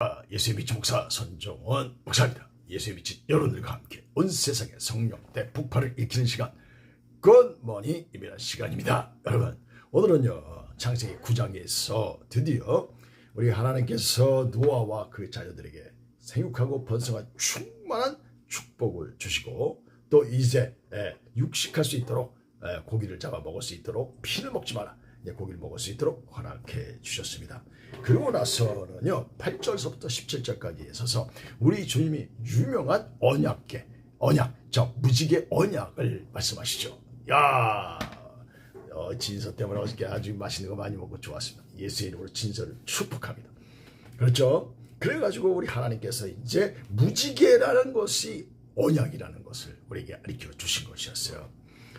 아, 예수의 미치 목사 선정원 목사입니다. 예수의 미친 여러분들과 함께 온 세상의 성령 대 폭발을 일으키는 시간 굿모닝입니다 시간입니다. 여러분 오늘은요 창세기 9장에서 드디어 우리 하나님께서 노아와 그 자녀들에게 생육하고 번성한 충만한 축복을 주시고 또 이제 예, 육식할 수 있도록 예, 고기를 잡아 먹을 수 있도록 피를 먹지 마라. 고기를 먹을 수 있도록 허락해 주셨습니다. 그리고 나서는요 8절서부터 17절까지 서서 우리 주님이 유명한 언약계 언약 저 무지개 언약을 말씀하시죠. 야 어, 진서 때문에 어저께 아주 맛있는 거 많이 먹고 좋았습니다. 예수의 이름으로 진서를 축복합니다. 그렇죠? 그래가지고 우리 하나님께서 이제 무지개라는 것이 언약이라는 것을 우리에게 알려 주신 것이었어요.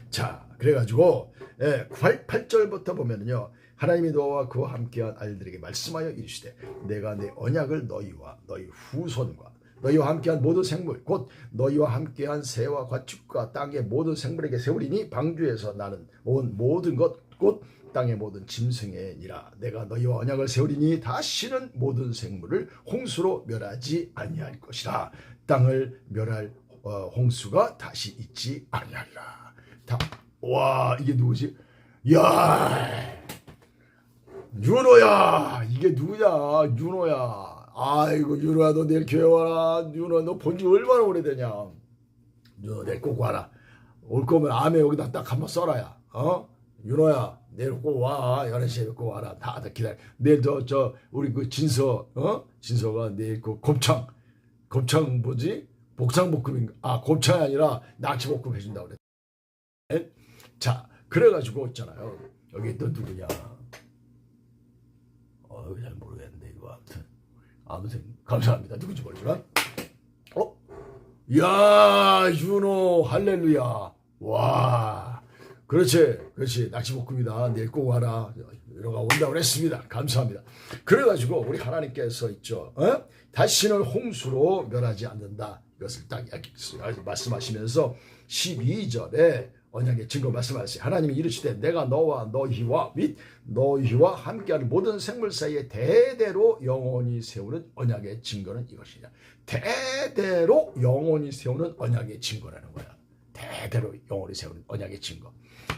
자, 그래가지고 예, 8절부터 보면은요. 하나님이 너와 그와 함께한 아이들에게 말씀하여 이르시되 내가 내 언약을 너희와 너희 후손과 너희와 함께한 모든 생물 곧 너희와 함께한 새와 가축과 땅의 모든 생물에게 세우리니 방주에서 나는 온 모든 것 곧 땅의 모든 짐승에니라 내가 너희와 언약을 세우리니 다시는 모든 생물을 홍수로 멸하지 아니할 것이라 땅을 멸할 어, 홍수가 다시 있지 아니하리라 다, 와 이게 누구지? 야 윤호야. 이게 누구냐? 윤호야. 아이고 윤호야 너 내일 교회 와라 윤호 너본 지 얼마나 오래되냐? 윤호 내일 꼭 와라. 올 거면 암에 여기다 딱 한번 써라야. 어? 윤호야 내일 꼭 와. 11시에 꼭 와라. 다들 기다려. 내일 저, 저 우리 그 진서 어? 진서가 내일 그 곱창 곱창 뭐지? 복창볶음인가 아 곱창이 아니라 낙지볶음 해준다 그래 자 그래가지고 있잖아요. 여기 또 누구냐? 어, 잘 모르겠는데 이거 아무튼. 아무튼 감사합니다. 누군지 모르지만. 어? 야 윤호 할렐루야. 와. 그렇지 그렇지. 낙지볶음이다. 내일 꼭 와라. 윤호가 온다고 그랬습니다. 감사합니다. 그래가지고 우리 하나님께서 있죠. 어? 다시는 홍수로 멸하지 않는다. 이것을 딱 말씀하시면서 12절에 언약의 증거 말씀하세요. 하나님이 이르시되 내가 너와 너희와 및 너희와 함께하는 모든 생물 사이에 대대로 영원히 세우는 언약의 증거는 이것이냐. 대대로 영원히 세우는 언약의 증거라는 거야. 대대로 영원히 세우는 언약의 증거.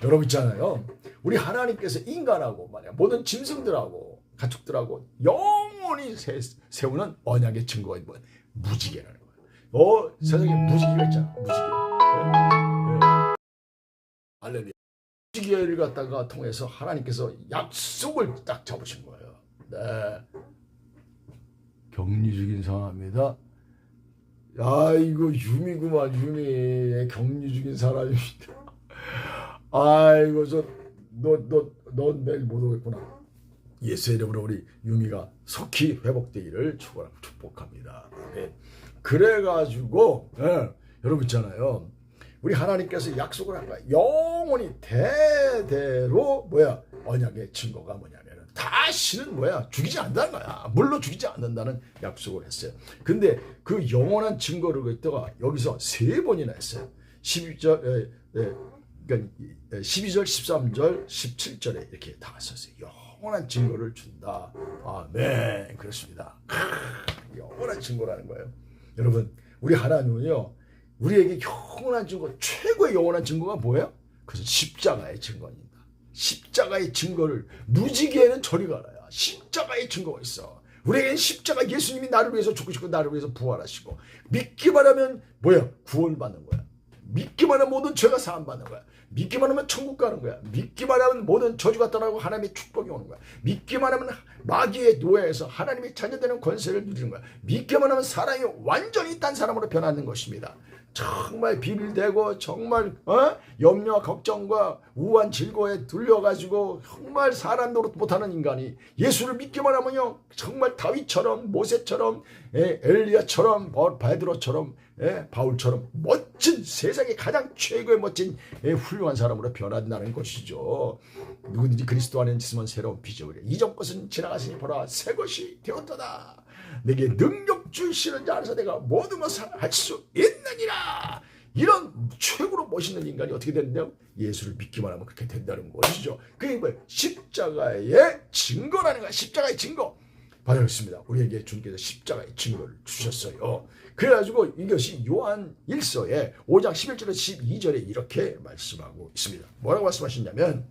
여러분 있잖아요. 우리 하나님께서 인간하고 말이야 모든 짐승들하고 가축들하고 영원히 세, 세우는 언약의 증거가 뭐야? 무지개라는 거야. 어 세상에 무지개가 있잖아. 무지개. 할렐루야. 무지개를 갖다가 통해서 하나님께서 약속을 딱 잡으신 거예요. 네. 격리죽인 상황입니다. 야, 이거 유미구만, 유미. 격리죽인 사람입니다. 아이고, 저, 너, 너, 넌 내일 못 오겠구나. 예수의 이름으로 우리 유미가 속히 회복되기를 축복합니다. 네. 그래가지고, 네. 여러분 있잖아요. 우리 하나님께서 약속을 한 거야. 영원히 대대로 뭐야 언약의 증거가 뭐냐면 다시는 뭐야 죽이지 않는다는 거야. 물로 죽이지 않는다는 약속을 했어요. 근데 그 영원한 증거를 갖다가 여기서 세 번이나 했어요. 12절 에, 에, 그러니까 12절, 13절, 17절에 이렇게 다 썼어요. 영원한 증거를 준다. 아멘. 그렇습니다. 영원한 증거라는 거예요. 여러분, 우리 하나님은요. 우리에게 영원한 증거, 최고의 영원한 증거가 뭐예요? 그것은 십자가의 증거입니다. 십자가의 증거를 무지개에는 저리 가라야. 십자가의 증거가 있어. 우리에겐 십자가 예수님이 나를 위해서 죽으시고 나를 위해서 부활하시고 믿기만 하면 뭐야? 구원받는 거야. 믿기만 하면 모든 죄가 사함받는 거야. 믿기만 하면 천국 가는 거야. 믿기만 하면 모든 저주가 떠나고 하나님의 축복이 오는 거야. 믿기만 하면 마귀의 노예에서 하나님의 자녀되는 권세를 누리는 거야. 믿기만 하면 사람이 완전히 딴 사람으로 변하는 것입니다. 정말 비밀되고 정말 어? 염려와 걱정과 우한 질고에 둘려가지고 정말 사람 노릇 못하는 인간이 예수를 믿기만 하면요 정말 다윗처럼 모세처럼 예, 엘리야처럼 베드로처럼 예, 바울처럼 멋 진 세상의 가장 최고의 멋진 예, 훌륭한 사람으로 변한다는 것이죠. 누구든지 그리스도 안에 있으면 새로운 피조물이야. 이전 것은 지나갔으니 보라 새 것이 되었도다. 내게 능력 주시는 자 안에서 내가 모든 것을 할 수 있느니라. 이런 최고로 멋있는 인간이 어떻게 됐냐? 예수를 믿기만 하면 그렇게 된다는 것이죠. 그게 뭐예요? 십자가의 증거라는 거야. 십자가의 증거. 받았습니다. 우리에게 주님께서 십자가의 증거를 주셨어요. 그래가지고 이것이 요한 1서에 5장 11절에 12절에 이렇게 말씀하고 있습니다. 뭐라고 말씀하시냐면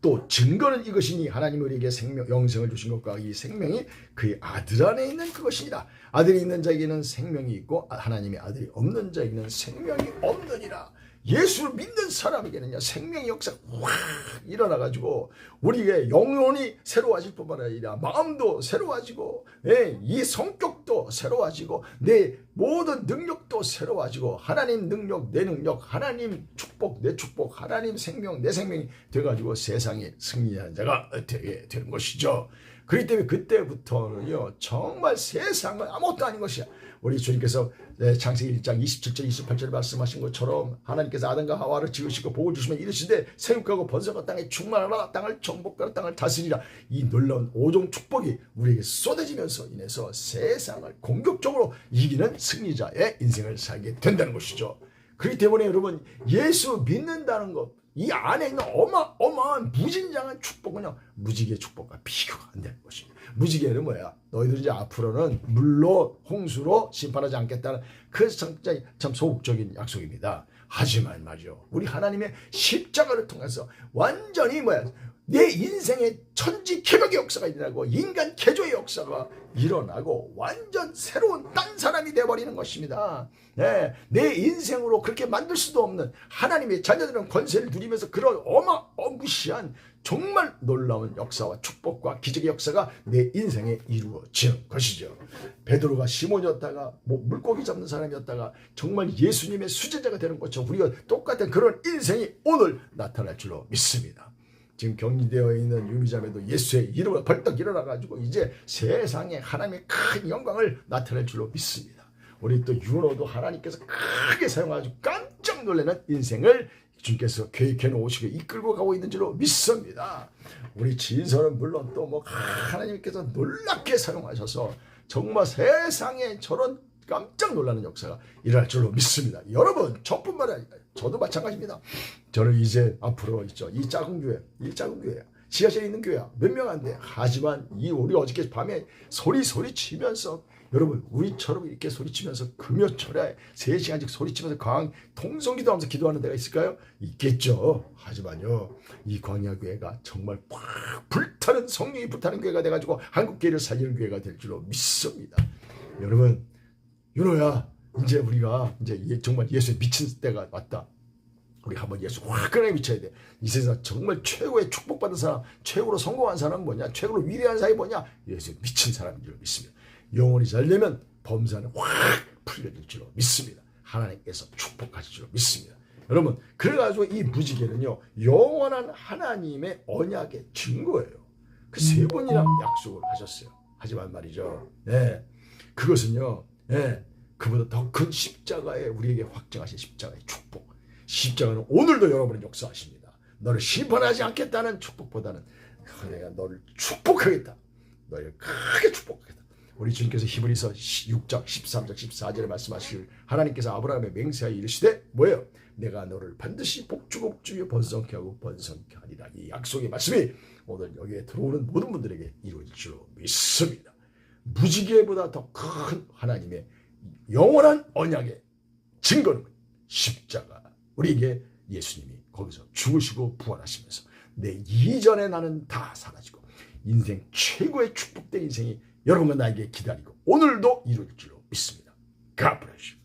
또 증거는 이것이니 하나님 우리에게 생명 영생을 주신 것과 이 생명이 그의 아들 안에 있는 그것이니라 아들이 있는 자에게는 생명이 있고 하나님의 아들이 없는 자에게는 생명이 없느니라 예수를 믿는 사람에게는요 생명의 역사가 확 일어나 가지고 우리의 영혼이 새로워질 뿐만 아니라 마음도 새로워지고 예, 이 성격도 새로워지고 내 모든 능력도 새로워지고 하나님 능력 내 능력 하나님 축복 내 축복 하나님 생명 내 생명이 돼 가지고 세상에 승리하는 자가 되게 되는 것이죠. 그렇기 때문에 그때부터는요 정말 세상은 아무것도 아닌 것이야. 우리 주님께서 네, 창세기 1장 27절 28절에 말씀하신 것처럼 하나님께서 아담과 하와를 지으시고 복을 주시면 이르시되 생육하고 번성한 땅에 충만하라 땅을 정복하라 땅을 다스리라 이 놀라운 오종 축복이 우리에게 쏟아지면서 인해서 세상을 공격적으로 이기는 승리자의 인생을 살게 된다는 것이죠. 그렇기 때문에 여러분 예수 믿는다는 것, 이 안에 있는 어마어마한 무진장한 축복은요 무지개의 축복과 비교가 안 되는 것입니다. 무지개는 뭐야? 너희들 이제 앞으로는 물로 홍수로 심판하지 않겠다는 그 참, 참 소극적인 약속입니다. 하지만 말이죠. 우리 하나님의 십자가를 통해서 완전히 뭐야? 내 인생의 천지 개벽의 역사가 일어나고 인간 개조의 역사가 일어나고 완전 새로운 딴 사람이 되어버리는 것입니다. 네, 내 인생으로 그렇게 만들 수도 없는 하나님의 자녀들은 권세를 누리면서 그런 어마어무시한 정말 놀라운 역사와 축복과 기적의 역사가 내 인생에 이루어지는 것이죠. 베드로가 시몬이었다가 뭐 물고기 잡는 사람이었다가 정말 예수님의 수제자가 되는 것처럼 우리가 똑같은 그런 인생이 오늘 나타날 줄로 믿습니다. 지금 격리되어 있는 유미자매도 예수의 이름으로 벌떡 일어나 가지고 이제 세상에 하나님의 큰 영광을 나타낼 줄로 믿습니다. 우리 또 윤호도 하나님께서 크게 사용하시고 깜짝 놀라는 인생을 주님께서 계획해 놓으시고 이끌고 가고 있는 줄로 믿습니다. 우리 진서는 물론 또 뭐 하나님께서 놀랍게 사용하셔서 정말 세상에 저런 깜짝 놀라는 역사가 일어날 줄로 믿습니다. 여러분 저뿐만 아니라 저도 마찬가지입니다. 저는 이제 앞으로 있죠. 이 작은 교회, 이 작은 교회, 지하철에 있는 교회 몇명 안 돼. 하지만 이 우리 어저께 밤에 소리 소리 치면서 여러분 우리처럼 이렇게 소리치면서 금요철에 3시간씩 소리치면서 광 통성기도 하면서 기도하는 데가 있을까요? 있겠죠. 하지만요. 이 광야교회가 정말 팍 불타는 성령이 불타는 교회가 돼가지고 한국교회를 살리는 교회가 될 줄로 믿습니다. 여러분 윤호야 이제 우리가 이제 정말 예수에 미친 때가 왔다. 우리 한번 예수 화끈하게 미쳐야 돼. 이 세상 정말 최고의 축복받은 사람, 최고로 성공한 사람은 뭐냐? 최고로 위대한 사람이 뭐냐? 예수에 미친 사람인 줄 믿습니다. 영혼이 잘 되면 범사는 확 풀려질 줄로 믿습니다. 하나님께서 축복하실 줄로 믿습니다. 여러분, 그래가지고 이 무지개는요, 영원한 하나님의 언약의 증거예요. 그 세 번이나 약속을 하셨어요. 하지만 말이죠. 네. 그것은요, 네. 그보다 더 큰 십자가에 우리에게 확정하신 십자가의 축복. 십자가는 오늘도 여러분을 역사하십니다. 너를 심판하지 않겠다는 축복보다는 내가 너를 축복하겠다. 너를 크게 축복하겠다. 우리 주님께서 히브리서 6장 13절 14절에 말씀하시길 하나님께서 아브라함의 맹세하여 이르시되 뭐예요? 내가 너를 반드시 복주고 복주며 번성케 하고 번성케 하리라. 이 약속의 말씀이 오늘 여기에 들어오는 모든 분들에게 이루어질 줄로 믿습니다. 무지개보다 더 큰 하나님의 영원한 언약의 증거는 십자가. 우리에게 예수님이 거기서 죽으시고 부활하시면서 내 이전에 나는 다 사라지고 인생 최고의 축복된 인생이 여러분과 나에게 기다리고 오늘도 이룰 줄로 믿습니다. God bless.